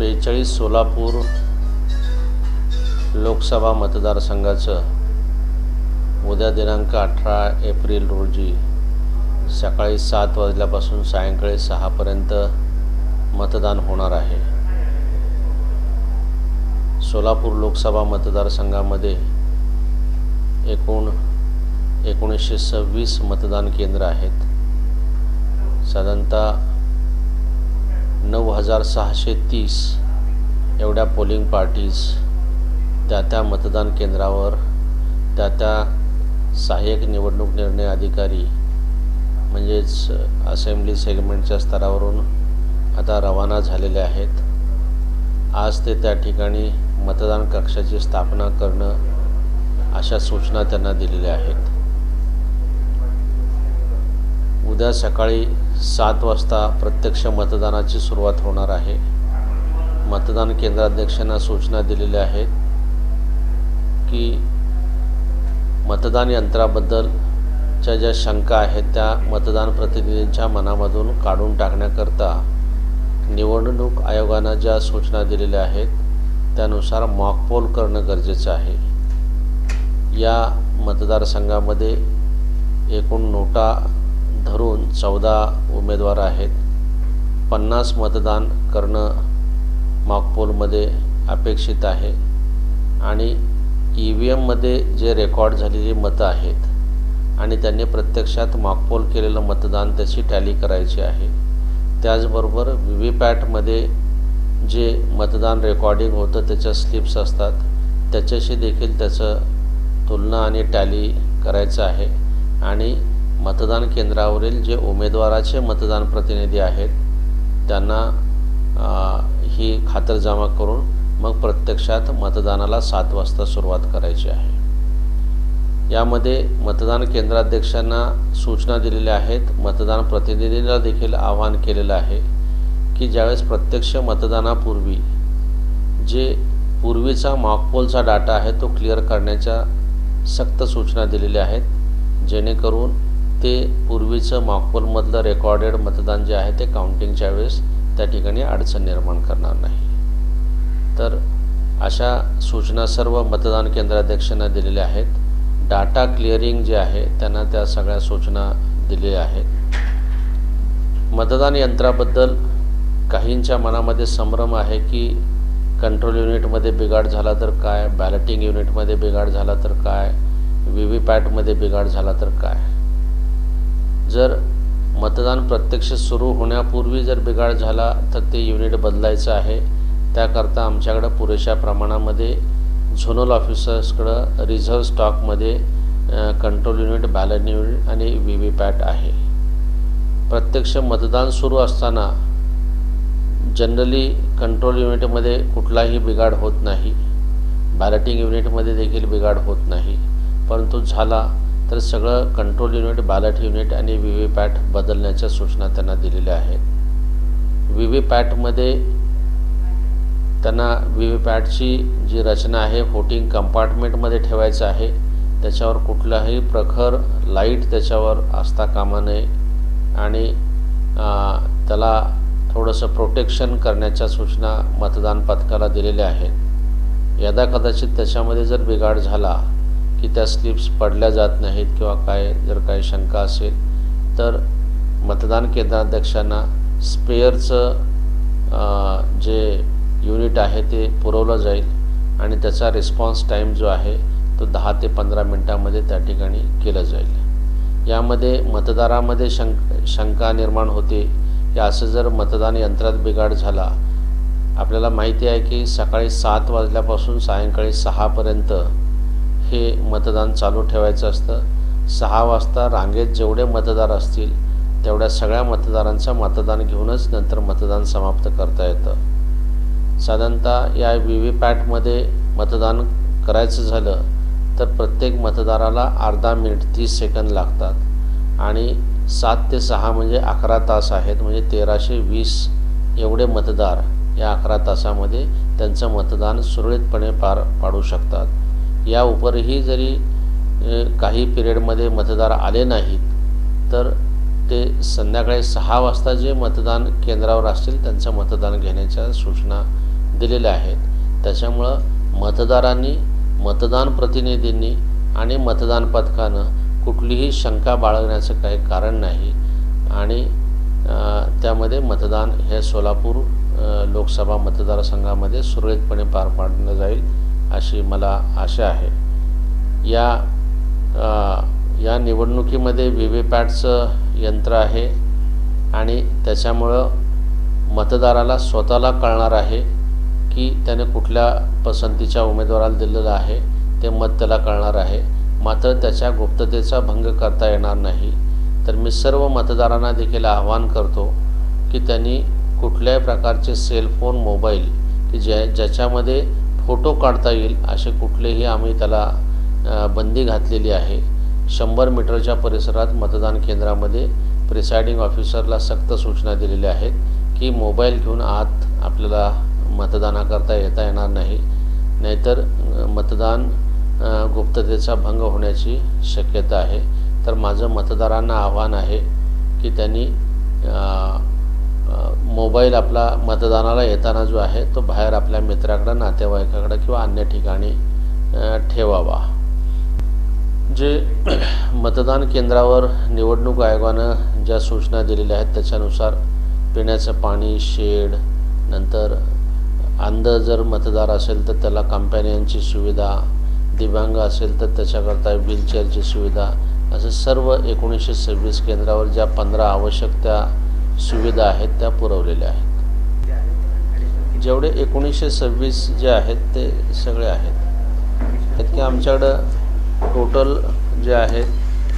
बेचाळीस सोलापूर लोकसभा मतदारसंघाचं उद्या दिनांक अठरा एप्रिल रोजी सकाळी सात वाजल्यापासून सायंकाळी सहापर्यंत मतदान होणार आहे. सोलापूर लोकसभा मतदारसंघामध्ये एकूण एकोणीसशे सव्वीस मतदान केंद्र आहेत. साधारणतः नऊ हजार सहाशे तीस एवढ्या पोलिंग पार्टीज त्या त्या मतदान केंद्रावर त्या त्या सहाय्यक निवडणूक निर्णय अधिकारी म्हणजेच असेंब्ली सेगमेंटच्या स्तरावरून आता रवाना झालेले आहेत. आज ते त्या ठिकाणी मतदान कक्षाची स्थापना करणं अशा सूचना त्यांना दिलेल्या आहेत. उद्या सकाळी सात वाजता प्रत्यक्ष मतदानाची सुरुवात होणार आहे. मतदान केंद्राध्यक्षांना सूचना दिलेल्या आहेत की मतदान यंत्राबद्दलच्या ज्या शंका आहेत त्या मतदान प्रतिनिधींच्या मनामधून काढून टाकण्याकरता निवडणूक आयोगानं ज्या सूचना दिलेल्या आहेत त्यानुसार मॉकपोल करणं गरजेचं आहे. या मतदारसंघामध्ये एकूण नोटा धरून चौदा उमेदवार आहेत. पन्नास मतदान करणं मॉकपोलमध्ये अपेक्षित आहे. आणि ई व्ही एममध्ये जे रेकॉर्ड झालेली मतं आहेत आणि त्यांनी प्रत्यक्षात मॉकपोल केलेलं मतदान त्याची टॅली करायची आहे. त्याचबरोबर व्ही व्ही पॅटमध्ये जे मतदान रेकॉर्डिंग होतं त्याच्या स्लिप्स असतात त्याच्याशी देखील त्याचं तुलना आणि टॅली करायचं आहे. आणि मतदान केंद्रावरील जे उमेदवाराचे मतदान प्रतिनिधी आहेत त्यांना ही खातरजमा करून मग प्रत्यक्षात मतदानाला सात वाजता सुरुवात करायची आहे. यामध्ये मतदान केंद्राध्यक्षांना सूचना दिलेल्या आहेत मतदान प्रतिनिधींना देखील आवाहन केलेलं आहे की ज्यावेळेस प्रत्यक्ष मतदानापूर्वी जे पूर्वीचा मॉकपोलचा डाटा आहे तो क्लिअर करण्याच्या सक्त सूचना दिलेल्या आहेत जेणेकरून ते पूर्वीचं मॉकपोलमधलं रेकॉर्डेड मतदान जे आहे ते काउंटिंगच्या वेळेस त्या ठिकाणी अडचण निर्माण करणार नाही. तर अशा सूचना सर्व मतदान केंद्राध्यक्षांना दिलेल्या आहेत. डाटा क्लिअरिंग जे आहे त्यांना त्या सगळ्या सूचना दिलेल्या आहेत. मतदान यंत्राबद्दल काहींच्या मनामध्ये संभ्रम आहे की कंट्रोल युनिटमध्ये बिघाड झाला तर काय? बॅलेटिंग युनिटमध्ये बिघाड झाला तर काय? व्ही व्ही पॅटमध्ये बिघाड झाला तर काय? जर मतदान प्रत्यक्ष सुरू होण्यापूर्वी जर बिघाड झाला तर ते युनिट बदलायचं आहे. त्याकरता आमच्याकडं पुरेशा प्रमाणामध्ये झोनल ऑफिसर्सकडं रिझर्व्ह स्टॉकमध्ये कंट्रोल युनिट बॅलन युनिट आणि व्ही व्ही पॅट आहे. प्रत्यक्ष मतदान सुरू असताना जनरली कंट्रोल युनिटमध्ये कुठलाही बिघाड होत नाही. बॅलेटिंग युनिटमध्ये देखील बिघाड होत नाही. परंतु झाला तर सगळं कंट्रोल युनिट बॅलेट युनिट आणि व्ही व्ही पॅट बदलण्याच्या सूचना त्यांना दिलेल्या आहेत. व्ही व्ही पॅटमध्ये त्यांना व्ही व्ही पॅटची जी रचना आहे फोटिंग कंपार्टमेंटमध्ये ठेवायचं आहे. त्याच्यावर कुठलाही प्रखर लाइट त्याच्यावर असता कामा नये आणि त्याला थोडंसं प्रोटेक्शन करण्याच्या सूचना मतदान पथकाला दिलेल्या आहेत. यदा कदाचित त्याच्यामध्ये जर बिघाड झाला की त्या स्लिप्स पडल्या जात नाहीत किंवा काय जर काही शंका असेल तर मतदान केंद्राध्यक्षांना स्पेअरचं जे युनिट आहे ते पुरवलं जाईल आणि त्याचा रिस्पॉन्स टाईम जो आहे तो दहा ते पंधरा मिनटामध्ये त्या ठिकाणी केलं जाईल. यामध्ये मतदारामध्ये शंक शंका निर्माण होते की असं जर मतदान यंत्रात बिघाड झाला आपल्याला माहिती आहे की सकाळी सात वाजल्यापासून सायंकाळी सहापर्यंत हे मतदान चालू ठेवायचं असतं. सहा वाजता रांगेत जेवढे मतदार असतील तेवढ्या सगळ्या मतदारांचं मतदान घेऊनच नंतर मतदान समाप्त करता येतं. साधारणतः या व्ही व्ही पॅटमध्ये मतदान करायचं झालं तर प्रत्येक मतदाराला अर्धा मिनिट तीस सेकंद लागतात. आणि सात ते सहा म्हणजे अकरा तास आहेत म्हणजे तेराशे वीस एवढे मतदार या अकरा तासामध्ये त्यांचं मतदान सुरळीतपणे पार पाडू शकतात. या उपरही जरी काही पिरियडमध्ये मतदार आले नाहीत तर ते संध्याकाळी सहा वाजता जे मतदान केंद्रावर असतील त्यांचं मतदान घेण्याच्या सूचना दिलेल्या आहेत. त्याच्यामुळं मतदारांनी मतदान प्रतिनिधींनी आणि मतदान पथकानं कुठलीही शंका बाळगण्याचं काही कारण नाही आणि त्यामध्ये मतदान हे सोलापूर लोकसभा मतदारसंघामध्ये सुरळीतपणे पार पाडलं जाईल. अशी मला आशा आहे. या आ, या निवडणुकीमध्ये व्ही व्ही पॅटचं यंत्र आहे आणि त्याच्यामुळं मतदाराला स्वतःला कळणार आहे की त्याने कुठल्या पसंतीच्या उमेदवाराला दिलेलं आहे ते मत त्याला कळणार आहे. मात्र त्याच्या गुप्ततेचा भंग करता येणार नाही. तर मी सर्व मतदारांना देखील आवाहन करतो की त्यांनी कुठल्याही प्रकारचे सेलफोन मोबाईल की ज्या ज्याच्यामध्ये फोटो काढता येईल असे कुठलेही आम्ही त्याला बंदी घातलेली आहे. शंभर मीटरच्या परिसरात मतदान केंद्रामध्ये प्रिसायडिंग ऑफिसरला सक्त सूचना दिलेल्या आहेत की मोबाईल घेऊन आत आपल्याला मतदानाकरता येता येणार नाही. नाहीतर मतदान गुप्ततेचा भंग होण्याची शक्यता आहे. तर माझं मतदारांना आव्हान आहे की त्यांनी मोबाईल आपला मतदानाला येताना जो आहे तो बाहेर आपल्या मित्राकडं नातेवाईकाकडं किंवा अन्य ठिकाणी ठेवावा. जे मतदान केंद्रावर निवडणूक आयोगानं ज्या सूचना दिलेल्या आहेत त्याच्यानुसार पिण्याचं पाणी शेड नंतर अंध जर मतदार असेल तर त्याला कंपॅनियनची सुविधा दिव्यांग असेल तर त्याच्याकरता व्हीलचेअरची सुविधा असं सर्व एकोणीसशे सव्वीस केंद्रावर ज्या पंधरा आवश्यक त्या सुविधा आहेत त्या पुरवलेल्या आहेत. जेवढे एकोणीसशे सव्वीस जे आहेत ते सगळे आहेत. आहेत की आमच्याकडं टोटल जे आहेत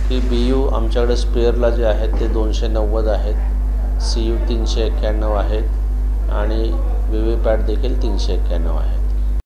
की बी यू आमच्याकडे स्पेअरला जे आहेत ते दोनशे नव्वद आहेत. सी यू तीनशे एक्क्याण्णव आहेत. आणि व्ही व्ही पॅट देखील तीनशे एक्क्याण्णव आहेत.